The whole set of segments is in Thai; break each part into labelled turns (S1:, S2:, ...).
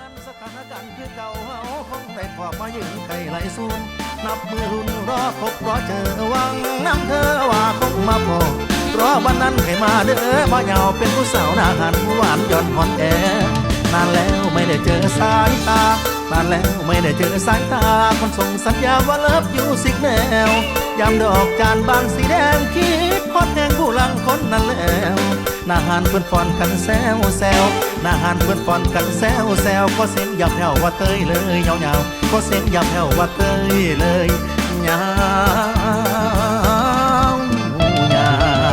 S1: นั้นสถานการณ์คือเก่าเฮาคงได้พอมายืนไกลไหลสูนนับมือรุ่นรอพบรอเจอวังน้ำเธอว่าคงมาพอรอวันนั้นให้มาเด้อมาเหยาวเป็นผู้สาวหน้าหันหวานย่อนอ่อนแอนานแล้วไม่ได้เจอสายตานานแล้วไม่ได้เจอสายตาคนส่งสัญญาว่าเลิฟอยู่สิกแนวยามดอกจานบางสีแดงคิ น้าหันเพื่อนฟอนกันแซวแซวน้าหันเพื่อนฟอนกันแซวแซวก็เส้นยับแถวว่าเตยเลยยาวๆก็เส้นยับแถวว่าเตยเลยยาวยาว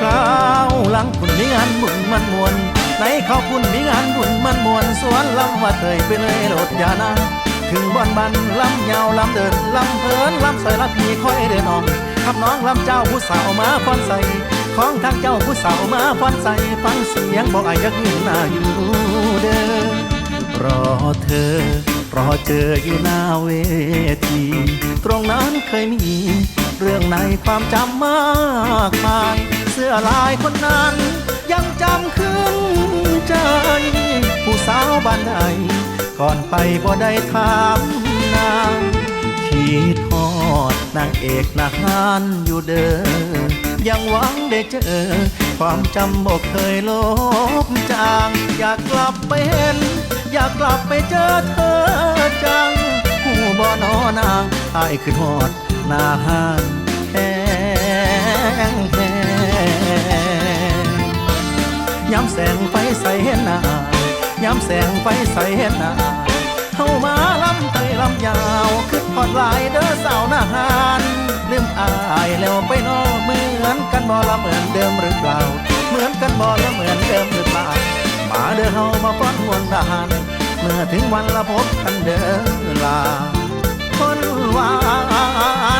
S1: คราวหลังคุณมีงานบุญมันมวนในเขาคุณมีงานบุญมันมวนสวนลำว่าเตยไปเลยโหลดยานา ถึงบ่อนบันลำยาวลำเดินลำเพลินลำใส่ละพีคอยเดินออกขับน้องลำเจ้าผู้สาวมาฟ้อนใส่ของทางเจ้าผู้สาวมาฟ้อนใส่ฟังเสียงบอกอายักยืนหน้าอยู่เด้อรอเธอรอเจออยู่หน้าเวที ตรงนั้นเคยมี เรื่องในความจำมากมาย เสื้อลายคนนั้น ยังจำขึ้นใจ ผู้สาวบ้านใด ก่อนไปบ่ได้ถามนางคิดทอดนางเอกนานอยู่เด้อยังหวังได้เจอ ความจำบอกเคยลบจาง อยากกลับไปเห็น อยากกลับไปเจอเธอจังหูบ่อนอนางอายขึ้นหอดนาหานแห้งแห้งย้ำแสงไฟใส่เห็นหน้า ย้ำแสงไฟใสเห็นหน้าเข้ามาลำเตยลำยาวขึ้นพอดลายเด้อสาวหน้าหานลืมอายแล้วไปนอเหมือนกันบ่ละเหมือนเดิมหรือเปล่า เหมือนกันบ่ละเหมือนเดิมหรือเปล่ามาเด้อเฮามาฟ้อนมวนทหารเมื่อถึงวันละพบกันเด้อลาคนหวาน